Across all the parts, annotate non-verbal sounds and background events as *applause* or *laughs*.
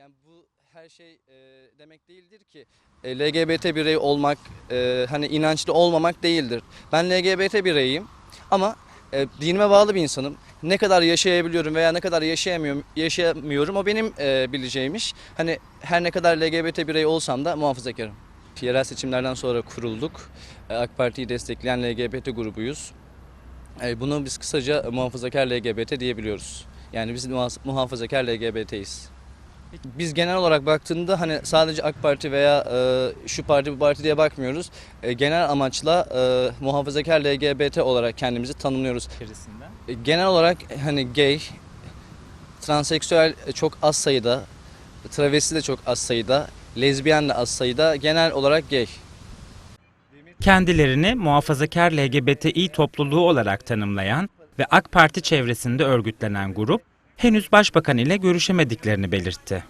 Yani bu her şey e, demek değildir ki. E, LGBT birey olmak, e, hani inançlı olmamak değildir. Ben LGBT bireyiyim ama e, dinime bağlı bir insanım. Ne kadar yaşayabiliyorum veya ne kadar yaşayamıyorum, yaşayamıyorum o benim e, bileceğim. Hani her ne kadar LGBT birey olsam da muhafazakarım. Yerel seçimlerden sonra kurulduk. E, AK Parti'yi destekleyen LGBT grubuyuz. E, bunu biz kısaca muhafazakar LGBT diyebiliyoruz. Yani biz muha- muhafazakar LGBT'yiz. Biz genel olarak baktığında hani sadece AK Parti veya e, şu parti bu parti diye bakmıyoruz. E, genel amaçla e, muhafazakar LGBT olarak kendimizi tanımlıyoruz. içerisinde. E, genel olarak hani gay, transseksüel çok az sayıda, travesti de çok az sayıda, lezbiyen de az sayıda, genel olarak gay. Kendilerini muhafazakar LGBTİ topluluğu olarak tanımlayan ve AK Parti çevresinde örgütlenen grup henüz başbakan ile görüşemediklerini belirtti.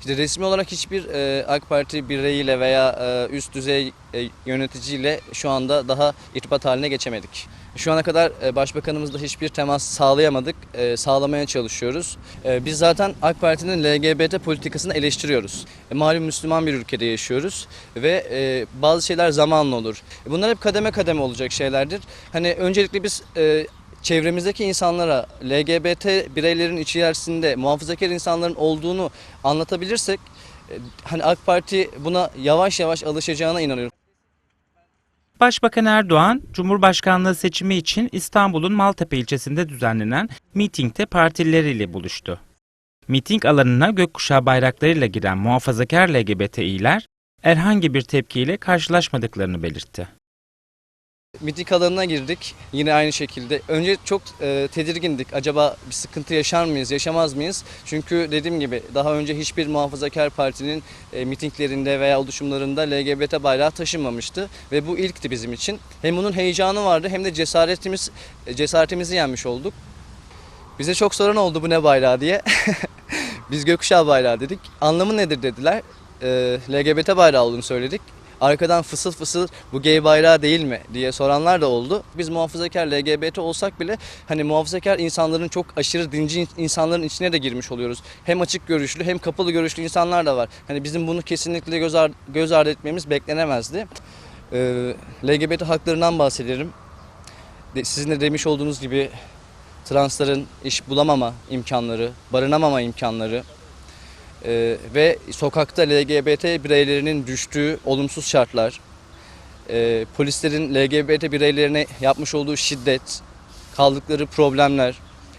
İşte resmi olarak hiçbir e, AK Parti bireyiyle veya e, üst düzey e, yöneticiyle şu anda daha irtibat haline geçemedik. Şu ana kadar e, başbakanımızla hiçbir temas sağlayamadık, e, sağlamaya çalışıyoruz. E, biz zaten AK Parti'nin LGBT politikasını eleştiriyoruz. E, malum Müslüman bir ülkede yaşıyoruz ve e, bazı şeyler zamanla olur. E, bunlar hep kademe kademe olacak şeylerdir. Hani öncelikle biz e, çevremizdeki insanlara LGBT bireylerin içerisinde muhafazakar insanların olduğunu anlatabilirsek e, hani AK Parti buna yavaş yavaş alışacağına inanıyorum. Başbakan Erdoğan, Cumhurbaşkanlığı seçimi için İstanbul'un Maltepe ilçesinde düzenlenen mitingde partilileriyle buluştu. Miting alanına gökkuşağı bayraklarıyla giren muhafazakar LGBTİ'ler herhangi bir tepkiyle karşılaşmadıklarını belirtti. Miting alanına girdik yine aynı şekilde. Önce çok e, tedirgindik. Acaba bir sıkıntı yaşar mıyız, yaşamaz mıyız? Çünkü dediğim gibi daha önce hiçbir muhafazakar partinin e, mitinglerinde veya oluşumlarında LGBT bayrağı taşınmamıştı ve bu ilkti bizim için. Hem bunun heyecanı vardı hem de cesaretimiz e, cesaretimizi yenmiş olduk. Bize çok soran oldu bu ne bayrağı diye. *laughs* Biz gökkuşağı bayrağı dedik. Anlamı nedir dediler. E, LGBT bayrağı olduğunu söyledik. Arkadan fısıl fısıl bu gay bayrağı değil mi diye soranlar da oldu. Biz muhafazakar LGBT olsak bile hani muhafazakar insanların çok aşırı dinci insanların içine de girmiş oluyoruz. Hem açık görüşlü hem kapalı görüşlü insanlar da var. Hani bizim bunu kesinlikle göz, ar- göz ardı etmemiz beklenemezdi. Ee, LGBT haklarından bahsederim. De- Sizin de demiş olduğunuz gibi transların iş bulamama imkanları, barınamama imkanları, ee, ve sokakta LGBT bireylerinin düştüğü olumsuz şartlar, e, polislerin LGBT bireylerine yapmış olduğu şiddet, kaldıkları problemler,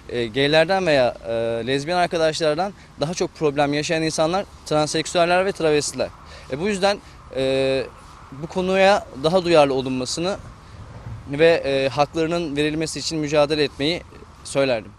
e, gaylerden veya e, lezbiyen arkadaşlardan daha çok problem yaşayan insanlar transseksüeller ve travestiler. E, bu yüzden e, bu konuya daha duyarlı olunmasını ve e, haklarının verilmesi için mücadele etmeyi söylerdim.